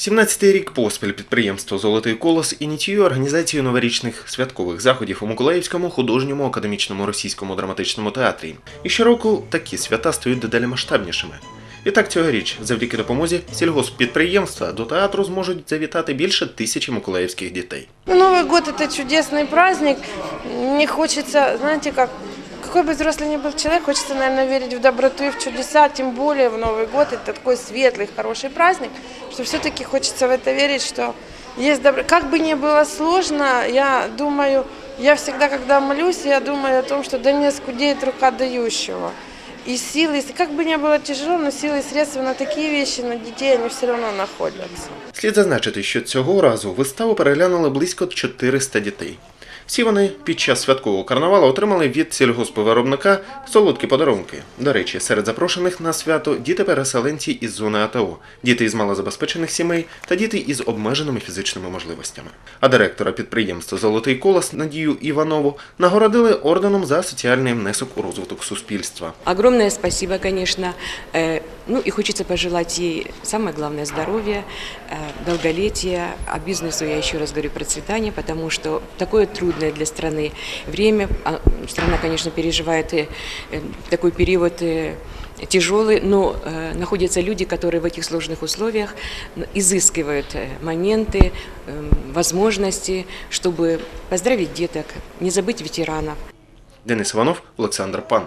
17-й рік поспіль підприємство Золотий колос ініціює організацію новорічних святкових заходів у Миколаївському художньому академічному російському драматичному театрі. І щороку такі свята стають дедалі масштабнішими. І так цьогоріч, завдяки допомозі сільгосппідприємства, до театру зможуть завітати більше тисячі миколаївських дітей. Ну, Новый год – это чудесный праздник. Мне хочется, знаете, как какой бы взрослый ни был человек, хочется, наверное, верить в доброту и в чудеса, тем более в Новый год. Это такой светлый, хороший праздник, что все-таки хочется в это верить, что есть добро. Как бы ни было сложно, я думаю, я всегда, когда молюсь, я думаю о том, что да не скудеет рука дающего. И силы, и как бы ни было тяжело, но силы и средства на такие вещи, на детей, они все равно находятся. Слід зазначити, що цього разу виставу переглянули близько 400 дітей. Всі вони під час святкового карнавалу отримали від сільгоспвиробника солодкі подарунки. До речі, серед запрошених на свято діти-переселенці із зони АТО, діти із малозабезпечених сімей та діти із обмеженими фізичними можливостями. А директора підприємства Золотий колос Надію Іванову нагородили орденом за соціальний внесок у розвиток суспільства. Огромное спасибо, конечно. Э, Ну и хочется пожелать ей самое главное здоровья, э, а бизнесу я еще раз говорю процветания, потому что такое трудное для страны время. А, Страна, конечно, переживает и, э, такой период э, тяжелый, но э, находятся люди, которые в этих сложных условиях изыскивают моменты, э, возможности, чтобы поздравить деток, не забыть ветеранов. Денис Іванов, Олександр Пан.